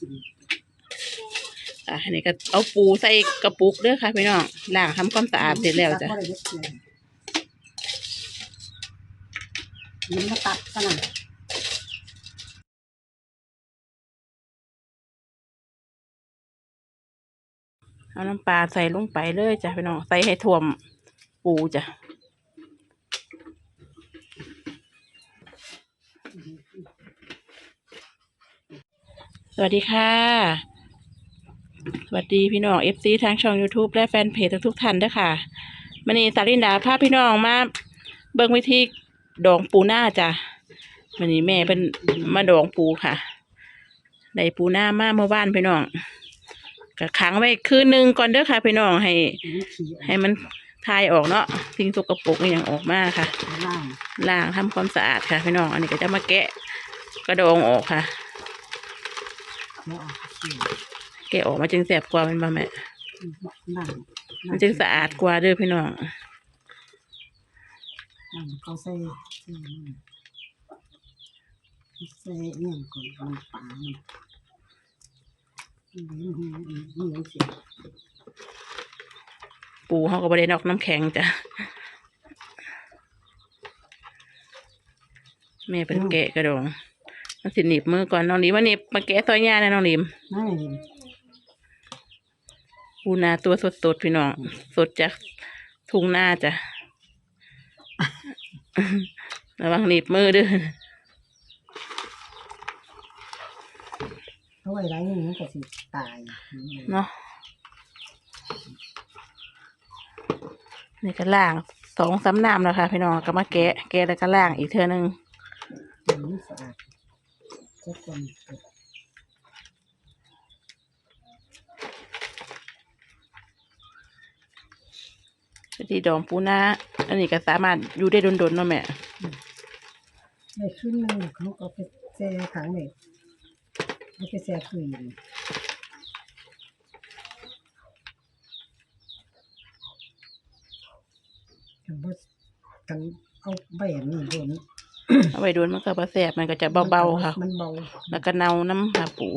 กินอะอันนี้ก็เอาปูใส่กระปุกเด้อค่ะพี่น้องล้างทำความสะอาดเสร็จแล้วจ้ะตัดบ่ได้เด็ดเลยมันมาตัดกันน่ะเอาน้ำปลาใส่ลงไปเลยจ้ะพี่น้องใส่ให้ท่วมปูจ้ะ วัสดีค่ะ สวัสดีพี่น้องเอฟซีทางช่อง YouTube และแฟนเพจทุกๆท่านด้วยค่ะมันนี้สารินดาพาพี่น้องมาเบิ่งวิธีดองปูหน้าจ้ะมันนี้แม่เป็นมาดองปูค่ะได้ปูหน้ามาเมื่อวานพี่น้องก็ขังไว้คืนหนึ่งก่อนเด้อค่ะ พี่น้องให้มันขี้ออกให้มันทายออกเนาะสิ่งสกปรกอหย่างออกมาค่ะล่างล้างทำความสะอาดค่ะ พี่น้องอันนี้ก็จะมาแกะกระดองออกค่ะ แล้วออกขี้แกะออกมาจึงแสบกว่าเป็นบ่แม่ล่างมันจึงสะอาดกว่าเด้อพี่น้องล่างเขาใส่ใส่นี่ใส่เนี่ยก่อนมันปลามันนี่นี่นี่นี่เสียปูเขาก็บได้นอกน้ำแข็งจ้ะแม่เป็นแกะกระดอง มันสิหนีบมือก่อนน้องลิมมาหนีบมาแกะซอยย่านะน้องลิมนั่นเองปูนาตัวสดๆพี่น้อง สดจากทุ่งนาจ้ะ ระวังหนีบมือเด้วยเพราะว่าไรนี่มันก็สิตายเนาะนี่ก็ล่างสองสามน้ำแล้วค่ะพี่น้องก็มาแกะ แกะแล้วก็ล่างอีกเท่านึงมันสะอาด เจ้าคนกดที่ดองปูนาอันนี้ก็สามารถอยู่ได้โดนๆเนาะแม่ในขึ้นหนึ่งเขาก็ไปแช่ขังเลยเขาไปแช่คืนหนึ่งกันเอาใบนนี้โดน เอาไว้โดนมันก็บ่แสบมันก็จะเบาๆค่ะ มันเบาแล้วก็เนาน้ำหาปู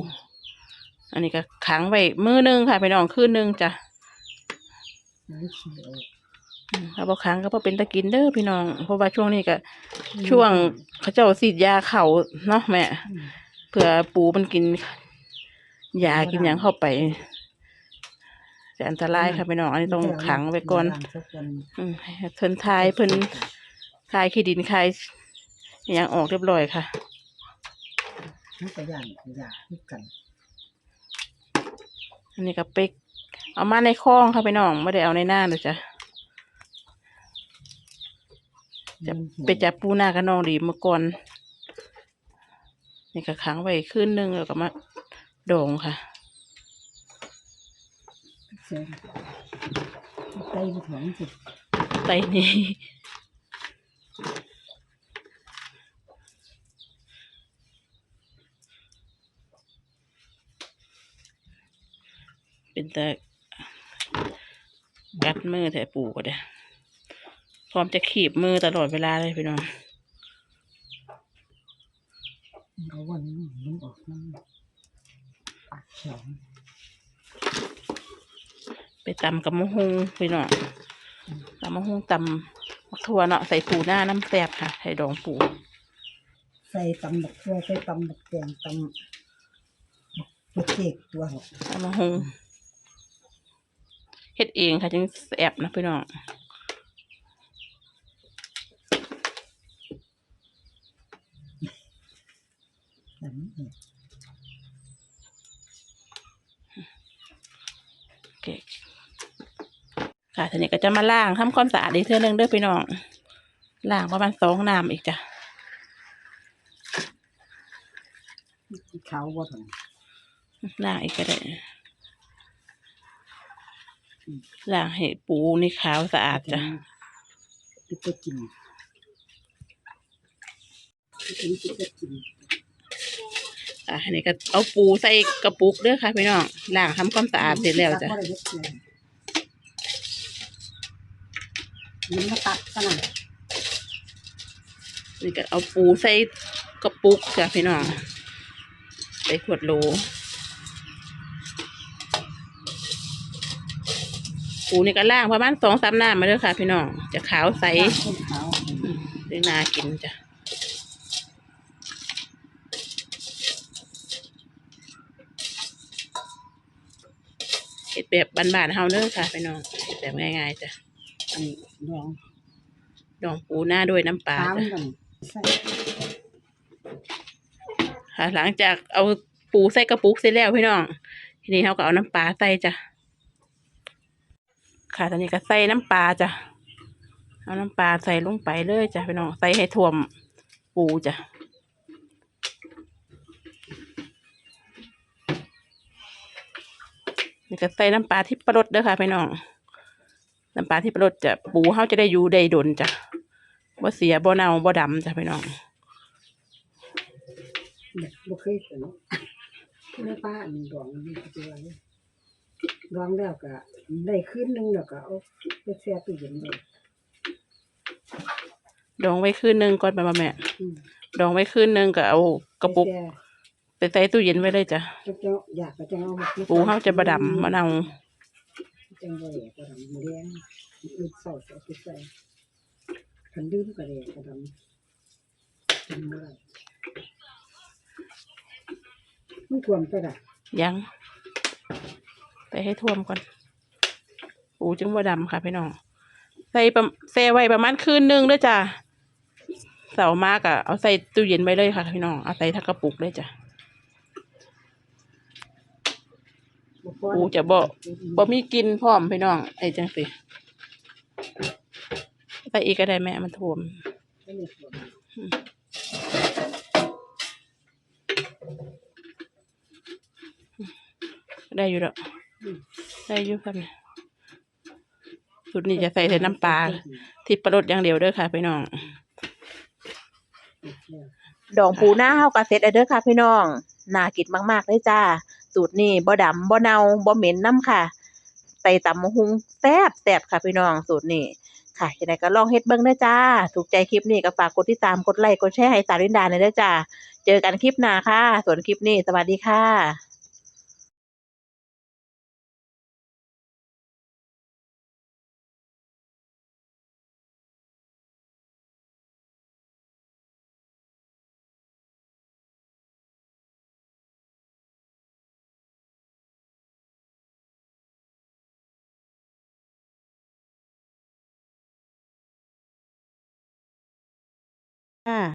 อันนี้ก็ขังไว้มือหนึงค่ะพี่น้องคืนหนึงจ้ะมันขี้ออกอืมถ้าบ่ขังก็บ่เป็นตะกินเด้อพี่น้อง เพราะว่าช่วงนี้ก็ช่วงเขาเจ้าสีดยาเขาเนาะแม่อืมเผื่อปูมันกินยากินหยังเข้าไปจะอันตรายค่ะพี่น้อง อันนี้ต้องขังไว้ก่อนล้างสักวันอืมให้เพิ่นทายเพิ่นคายขี้ดินคาย อหยังออกเรียบร้อยค่ะมันก็ย่างยาคือกัน อันนี้ก็ไปเอามาในคลองค่ะพี่น้องไม่ได้เอาในหน้าเลยจ้ะจะไปจับปูหน้ากับน้องดีเมื่อก่อนนี่ก็ขังไว้คืนหนึงแล้วก็มาดองค่ะเสียไตไปถึงสิไตนี้ เป็นแต่กัดมือแต่ปูก็ได้พร้อมจะขีบมือตลอดเวลาเลยพี่น้องเอาวันนี้มันออกน้ำปากแข็งไปตำกับมะฮุงพี่น้องตำมะฮุงตำมักทั่วเนาะใส่ปูหน้าน้ำแซ่บค่ะใส่ดองปู ใส่ตำบักทั่วใส่ตำบักแกงตำบักเค้กตัวหกตำมะฮุง เฮ็ดเองค่ะจึงแซ่บนะพี่น้องตำเองโอเคค่ะทีนี้ก็จะมาล้างทำความสะอาดอีกเท่านึงเด้อพี่น้องล้างประมาณสองน้ำอีกจ้ะเขาว่าถึงล้างอีกก็ได้ ล้างให้ปูนี่ขาวสะอาดจ้ะปิดไปกินปิดไปกินอะอันนี้ก็เอาปูใส่กระปุกเด้อค่ะพี่น้องล้างทำความสะอาดเสร็จแล้วจ้ะมันมาตัดกันน่ะนี่ก็เอาปูใส่กระปุกจ้ะพี่น้องใส่ขวดโหล ปูนี่ก็ล่างประมาณสองสามน้ำมาเด้อค่ะ พี่น้อง จะขาวใสคนขาวเรื่องนากินจ้ะเฮ็ดแบบบ้านๆเฮาเด้อค่ะพี่น้องเฮ็ดแบบง่ายๆจ้ะอันนี้ดองดองปูหน้าด้วยน้ำปลาตามจ้ะกันใส่ค่ะหลังจากเอาปูใส่กระปุกเสร็จแล้วพี่น้อง ทีนี้เขาก็เอาน้ำปลาใส่จ้ะ ค่ะตอนนี้ก็ใส่น้ำปลาจ้ะเอาน้ำปลาใส่ลงไปเลยจ้ะพี่น้องใส่ให้ท่วมปูจ้ะนี่ก็ใส่น้ำปลาที่ประรดเด้อค่ะพี่น้องน้ำปลาที่ประรดจะปูเขาจะได้อยู่ได้ดนจ้ะบ่เสียบ่เน่าบ่ดำจ้ะพี่น้องเนี่ยบ่เคยเห็นแม่ป้าอันดองนี่ก็ตัวนี้ ดองแล้วก็ได้คืนหนึงแล้วก็เอาไปแช่ตู้เย็นไว้ดองไว้คืนหนึงก่อนไปมาแม่ อืมดองไว้คืนหนึงก็เอากระปุกไปแช่ไปใส่ตู้เย็นไว้เลยจ้ะจังเจ้าอยากก็จังเอามากินปูเขาจะบดำมะนาวจังบ่ได้บ่ดำบ่แดงอึดเศร้าเอาไปใส่คันดื่มก็ได้ก็ดำกินบ่ได้มันควรไปได้ยัง ไปให้ท่วมก่อนปูจึงว่าดำค่ะพี่น้อง ใส่ประใส่ไว้ประมาณคืนหนึงด้วยจ้ะเสามากอะเอาใส่ตู้เย็นไว้เลยค่ะพี่น้อง เอาใส่ทักกระปุกเลยจ้ะปูจะบ่บ่มีกินพร้อมพี่น้อง ไอ้จังสิใส่อีกก็ได้แม่มันท่วมไม่มีควรได้อยู่แล้ว ได้อยู่ค่ะแม่สุดนี้จะใส่แต่น้ำปลาที่ประรดอย่างเดียวเด้อค่ะ พี่น้อง ดองปูหน้าเฮากะเซ็ตเด้อค่ะ พี่น้องน่ากินมากๆเลยจ้า สูตรนี้บ่ดำบ่เนาบ่เหม็นน้ำค่ะ ใส่ตำมะฮุงแซ่บแซ่บค่ะ พี่น้องสูตรนี้ค่ะยังไงก็ลองเฮ็ดเบิ่งเด้อจ้า ถูกใจคลิปนี้ก็ฝากกดติดตาม กดไลค์ กดแชร์ให้สารินดาหน่อยเด้อจ้า เจอกันคลิปหน้าค่ะ ส่วนคลิปนี้ สวัสดีค่ะ ค่ะ